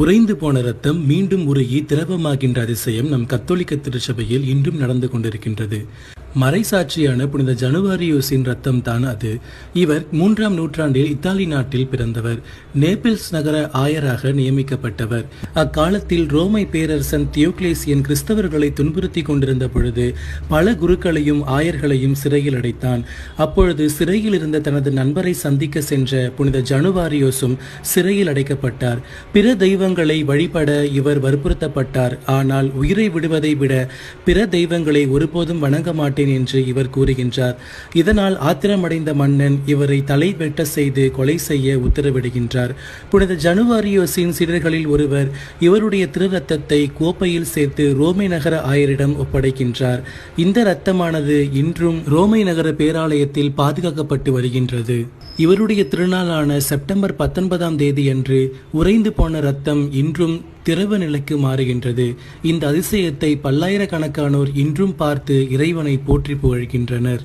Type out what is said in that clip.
உறைந்து போன ரத்தம் மீண்டும் உருகி திரவமாகின்ற அதிசயம் நம் கத்தோலிக்க திருச்சபையில் இன்றும் நடந்து கொண்டிருக்கின்றது. மறைசாட்சியான புனித ஜனுவாரியோஸின் ரத்தம் தான் அது. இவர் மூன்றாம் நூற்றாண்டில் இத்தாலி நாட்டில் பிறந்தவர். நேபிள்ஸ் நகர ஆயராக நியமிக்கப்பட்டவர். அக்காலத்தில் ரோமை பேரரசன் தியோக்லேசியன் கிறிஸ்தவர்களை துன்புறுத்தி கொண்டிருந்த பொழுது பல குருக்களையும் ஆயர்களையும் சிறையில் அடைத்தான். அப்பொழுது சிறையில் இருந்த தனது நண்பரை சந்திக்க சென்ற புனித ஜனுவாரியோஸும் சிறையில் அடைக்கப்பட்டார். பிற தெய்வங்களை வழிபட இவர் வற்புறுத்தப்பட்டார். ஆனால் உயிரை விடுவதை விட பிற தெய்வங்களை ஒருபோதும் வணங்க மாட்டேன் என்று இவர் கூறுகின்றார். இதனால் ஆத்திரமடைந்த மன்னன் இவரை தலை வெட்ட செய்து கொலை செய்ய உத்தரவிடுகின்றார். புனித ஜனுவாரியோஸின் சீடர்களில் ஒருவர் இவருடைய திருரத்தத்தை கோப்பையில் சேர்த்து ரோமை நகர ஆயரிடம் ஒப்படைக்கின்றார். இந்த இரத்தமானது இன்றும் ரோமை நகர பேராலயத்தில் பாதுகாக்கப்பட்டு வருகின்றது. இவருடைய திருநாளான செப்டம்பர் பத்தொன்பதாம் தேதியன்று உறைந்து போன ரத்தம் இன்றும் திரவ நிலைக்கு மாறுகின்றது. இந்த அதிசயத்தை பல்லாயிரக்கணக்கானோர் இன்றும் பார்த்து இறைவனை போற்றி புகழ்கின்றனர்.